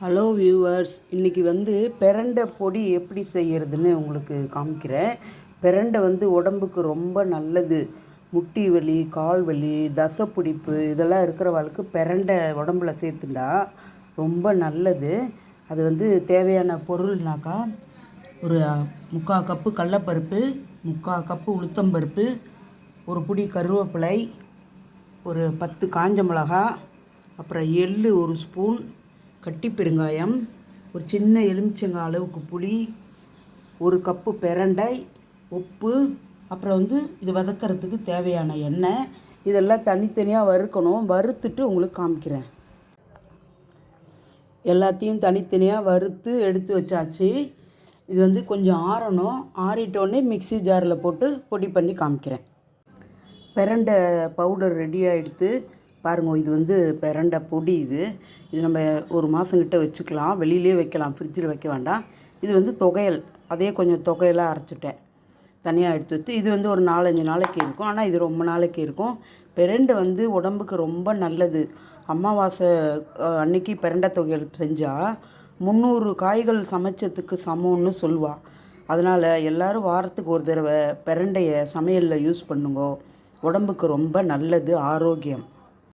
Hello viewers இன்றைக்கி வந்து பெரண்டை பொடி எப்படி செய்கிறதுன்னு உங்களுக்கு காமிக்கிறேன். பிரண்டை வந்து உடம்புக்கு ரொம்ப நல்லது. முட்டி வலி கால் வலி தசைப்பிடிப்பு இதெல்லாம் இருக்கிறவளுக்கு பிரண்டை உடம்புல சேர்த்துண்டா ரொம்ப நல்லது. அது வந்து தேவையான பொருள்னாக்கா ஒரு முக்கால் கப்பு கடலப்பருப்பு முக்கால் கப்பு உளுத்தம்பருப்பு ஒரு பிடி கருவேப்பிலை ஒரு பத்து காஞ்ச மிளகா அப்புறம் எள் ஒரு ஸ்பூன் கட்டி பெருங்காயம் ஒரு சின்ன எலுமிச்சங்காய் அளவுக்கு புளி ஒரு கப்பு பெரண்டை உப்பு அப்புறம் வந்து இது வதக்கிறதுக்கு தேவையான எண்ணெய். இதெல்லாம் தனித்தனியாக வறுக்கணும். வறுத்துட்டு உங்களுக்கு காமிக்கிறேன். எல்லாத்தையும் தனித்தனியாக வறுத்து எடுத்து வச்சாச்சு. இது வந்து கொஞ்சம் ஆறணும். ஆறிட்டோடனே மிக்ஸி ஜாரில் போட்டு பொடி பண்ணி காமிக்கிறேன். பெரண்டை பவுடர் ரெடி ஆகிடுத்து பாருங்க இது வந்து பிரண்டை பொடி இது. இது நம்ம ஒரு மாதங்கிட்ட வச்சுக்கலாம். வெளியிலே வைக்கலாம். ஃப்ரிட்ஜில் வைக்க வேண்டாம். இது வந்து தொகையல். அதே கொஞ்சம் தொகையெல்லாம் அரைச்சிட்டேன். தனியாக எடுத்து வச்சு. இது வந்து ஒரு நாலஞ்சு நாளைக்கு இருக்கும். ஆனால் இது ரொம்ப நாளைக்கு இருக்கும். பிரண்டை வந்து உடம்புக்கு ரொம்ப நல்லது. அமாவாசை அன்னைக்கு பிரண்டை தொகையல் செஞ்சால் முந்நூறு காய்கள் சமைச்சதுக்கு சமம்னு சொல்லுவாள் அதனால் எல்லாரும் வாரத்துக்கு ஒரு தடவை பெரண்டையை சமையலில் யூஸ் பண்ணுங்க. உடம்புக்கு ரொம்ப நல்லது ஆரோக்கியம்.